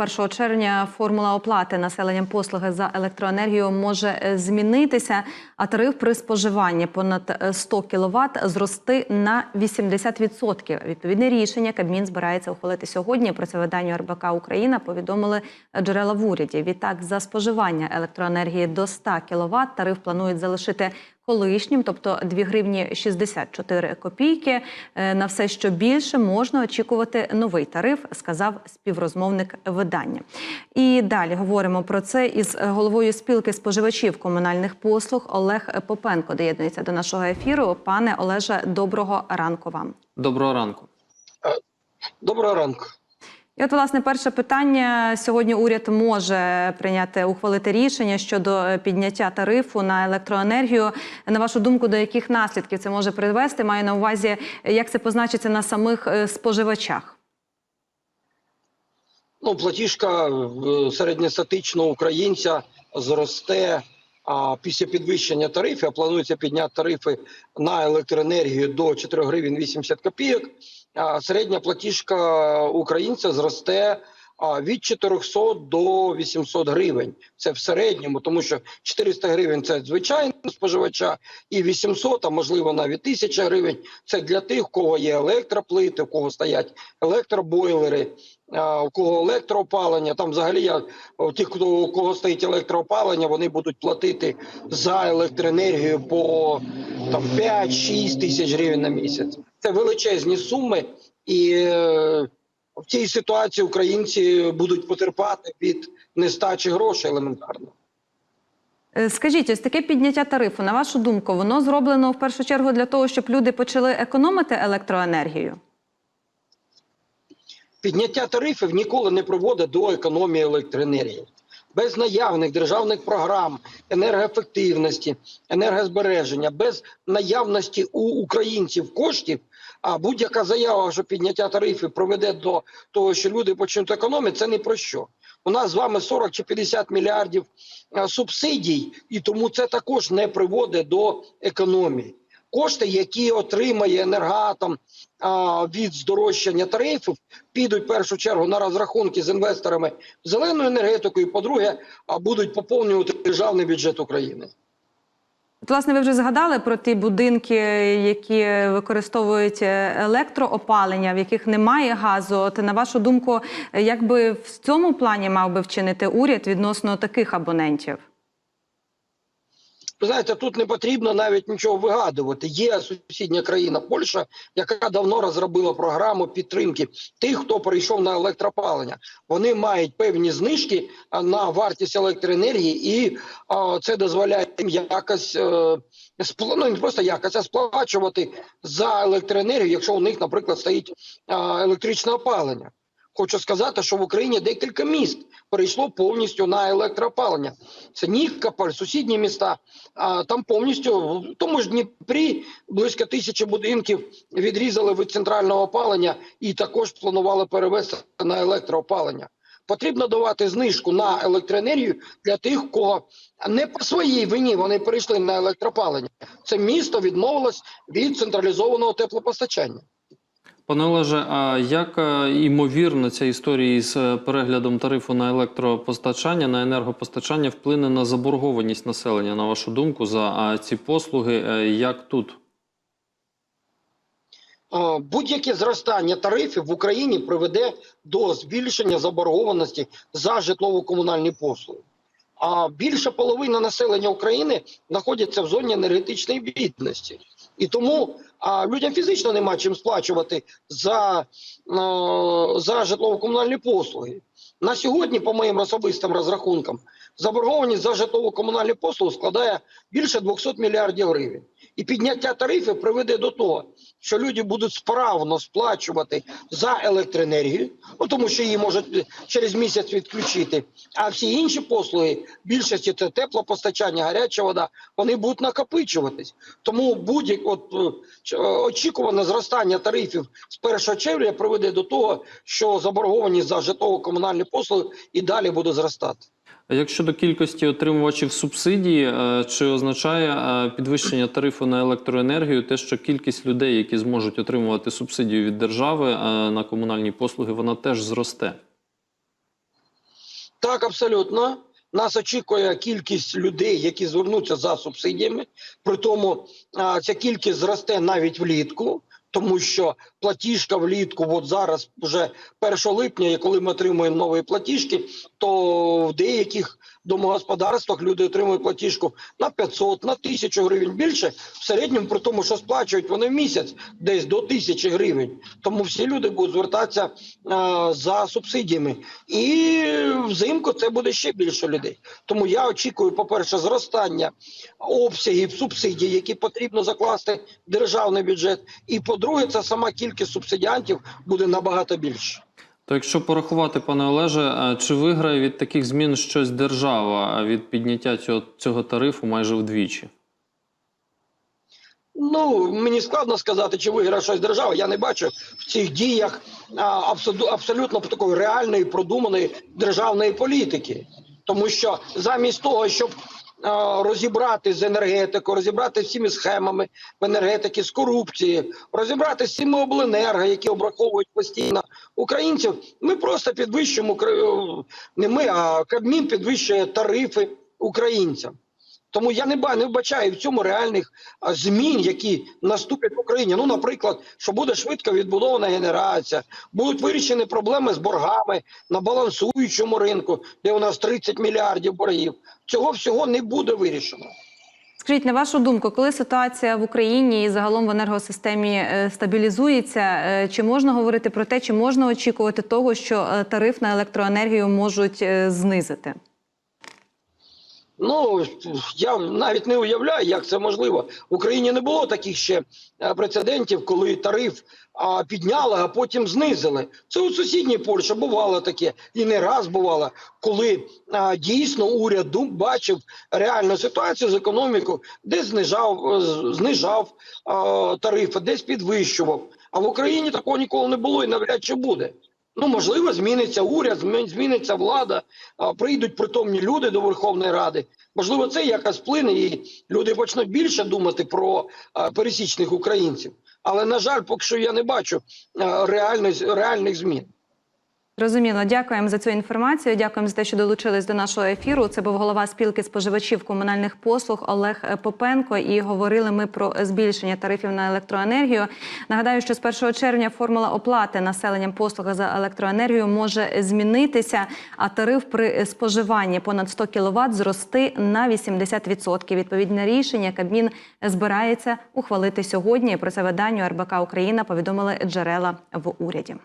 1 червня формула оплати населенням послуги за електроенергію може е, змінитися, а тариф при споживанні понад е, 100 кВт зрости на 80%. Відповідне рішення Кабмін збирається ухвалити сьогодні. Про це виданню РБК Україна повідомили джерела в уряді. Відтак, за споживання електроенергії до 100 кВт тариф планують залишити колишнім, тобто 2 гривні 64 копійки. Е, На все, що більше, можна очікувати новий тариф, сказав співрозмовник видання. І далі говоримо про це із головою спілки споживачів комунальних послуг Олег Попенко. Доєднується до нашого ефіру. Пане Олеже, доброго ранку вам. Доброго ранку. Доброго ранку. І от, власне, перше питання сьогодні уряд може прийняти ухвалити рішення щодо е, підняття тарифу на електроенергію. На вашу думку, до яких наслідків це може привести? Маю на увазі, як це позначиться на самих е, споживачах. Ну, платіжка е, середньостатичного українця зросте а, після підвищення тарифів, планується підняти тарифи на електроенергію до 4 гривень 80 копійок. Середня платіжка українця зросте а, від 400 до 800 гривень. Це в середньому, тому що 400 гривень це звичайно споживача, і 800, а можливо навіть 1000 гривень. Це для тих, у кого є електроплити, у кого стоять електробойлери. У кого електроопалення, там взагалі я тих, хто у кого стоїть електроопалення, вони будуть платити за електроенергію по там 5-6 тисяч гривень на місяць. Це величезні суми, і е, в цій ситуації українці будуть потерпати від нестачі грошей елементарно. Е, Скажіть, ось таке підняття тарифу, на вашу думку, воно зроблено в першу чергу для того, щоб люди почали економити електроенергію? Підняття тарифів ніколи не приводить до економії електроенергії. Без наявних державних програм енергоефективності, енергозбереження, без наявності у українців коштів, а будь-яка заява, що підняття тарифів приведе до того, що люди почнуть економити, це не про що. У нас з вами 40 чи 50 мільярдів е, субсидій, і тому це також не приводить до економії. Кошти, які отримає енергоатом а, від здорожчання тарифів, підуть в першу чергу на розрахунки з інвесторами зеленою енергетикою. По-друге, а будуть поповнювати державний бюджет України. Власне, ви вже згадали про ті будинки, які використовують е, електроопалення, в яких немає газу. От на вашу думку, як би в цьому плані мав би вчинити уряд відносно таких абонентів? Ви знаєте, тут не потрібно навіть нічого вигадувати. Є сусідня країна Польща, яка давно розробила програму підтримки тих, хто перейшов на електропалення. Вони мають певні знижки на вартість електроенергії, і а, це дозволяє їм якось е, спла- ну, не просто якось, а сплачувати за електроенергію, якщо у них, наприклад, стоїть а, електричне опалення. Хочу сказати, що в Україні декілька міст перейшло повністю на електроопалення. Це Нікополь, сусідні міста. А там повністю в тому ж Дніпрі близько тисячі будинків відрізали від центрального опалення і також планували перевести на електроопалення. Потрібно давати знижку на електроенергію для тих, кого не по своїй вині вони перейшли на електропалення. Це місто відмовилось від централізованого теплопостачання. Пане Олеже, а як е, ймовірно ця історія з е, переглядом тарифу на електропостачання, на енергопостачання вплине на заборгованість населення, на вашу думку, за ці послуги? Е, Як тут? Будь-яке зростання тарифів в Україні приведе до збільшення заборгованості за житлово-комунальні послуги. А більша половина населення України знаходиться в зоні енергетичної бідності, і тому а, людям фізично нема чим сплачувати за, е, за житлово-комунальні послуги. На сьогодні, по моїм особистим розрахункам, заборгованість за житлово-комунальні послуги складає більше 200 мільярдів гривень. І підняття тарифів приведе до того, що люди будуть справно сплачувати за електроенергію, ну, тому що її можуть через місяць відключити. А всі інші послуги, більшості це теплопостачання, гаряча вода, вони будуть накопичуватись. Тому будь-яке от, е, очікуване зростання тарифів з 1 червня приведе до того, що заборгованість за житлово-комунальні послуги і далі буде зростати. А як щодо кількості отримувачів субсидії, е, чи означає е, підвищення тарифу на електроенергію те, що кількість людей, які зможуть отримувати субсидію від держави е, на комунальні послуги, вона теж зросте? Так, абсолютно. Нас очікує кількість людей, які звернуться за субсидіями. При тому ця кількість зросте навіть влітку, тому що платіжка влітку, от зараз, вже 1 липня, і коли ми отримуємо нові платіжки, то в деяких домогосподарствах люди отримують платіжку на 500, на 1000 гривень більше. В середньому, при тому, що сплачують вони в місяць десь до 1000 гривень. Тому всі люди будуть звертатися а, за субсидіями. І взимку це буде ще більше людей. Тому я очікую, по-перше, зростання обсягів субсидій, які потрібно закласти в державний бюджет. І по-друге, це сама кількість субсидіантів буде набагато більше. То якщо порахувати, пане Олеже, чи виграє від таких змін щось держава а від підняття цього, цього тарифу майже вдвічі? Ну мені складно сказати, чи виграє щось держава. Я не бачу в цих діях абсолютно, такої реальної продуманої державної політики, тому що замість того, щоб розібрати з енергетикою, розібрати всіми схемами в енергетики, з корупцією, розібрати з цими обленерго, які обраховують постійно українців. Ми просто підвищуємо кр- не ми, а Кабмін підвищує тарифи українцям. Тому я не не вбачаю в цьому реальних змін, які наступлять в Україні. Ну, наприклад, що буде швидко відбудована генерація, будуть вирішені проблеми з боргами на балансуючому ринку, де у нас 30 мільярдів боргів. Цього всього не буде вирішено. Скажіть, на вашу думку, коли ситуація в Україні і загалом в енергосистемі е, стабілізується, е, чи можна говорити про те, чи можна очікувати того, що е, тариф на електроенергію можуть знизити? Ну я навіть не уявляю, як це можливо. В Україні не було таких ще е, прецедентів, коли тариф підняли, а потім знизили. Це у сусідній Польщі бувало таке, і не раз бувало, коли дійсно уряд бачив реальну ситуацію з економікою, де знижав, е, знижав тарифи, десь підвищував. А в Україні такого ніколи не було і навряд чи буде. Ну, можливо, зміниться уряд, змін- зміниться влада, прийдуть притомні люди до Верховної Ради. Можливо, це якось вплине, і люди почнуть більше думати про пересічних українців. Але на жаль, поки що я не бачу реальних, реальних змін. Зрозуміло, дякуємо за цю інформацію. Дякуємо за те, що долучились до нашого ефіру. Це був голова спілки споживачів комунальних послуг Олег е, Попенко. І говорили ми про збільшення тарифів на електроенергію. Нагадаю, що з 1 червня формула оплати населенням послуги за електроенергію може змінитися, а тариф при споживанні понад 100 кВт зрости на 80%. Відповідне рішення Кабмін збирається ухвалити сьогодні. Про це виданню РБК Україна повідомили джерела в уряді.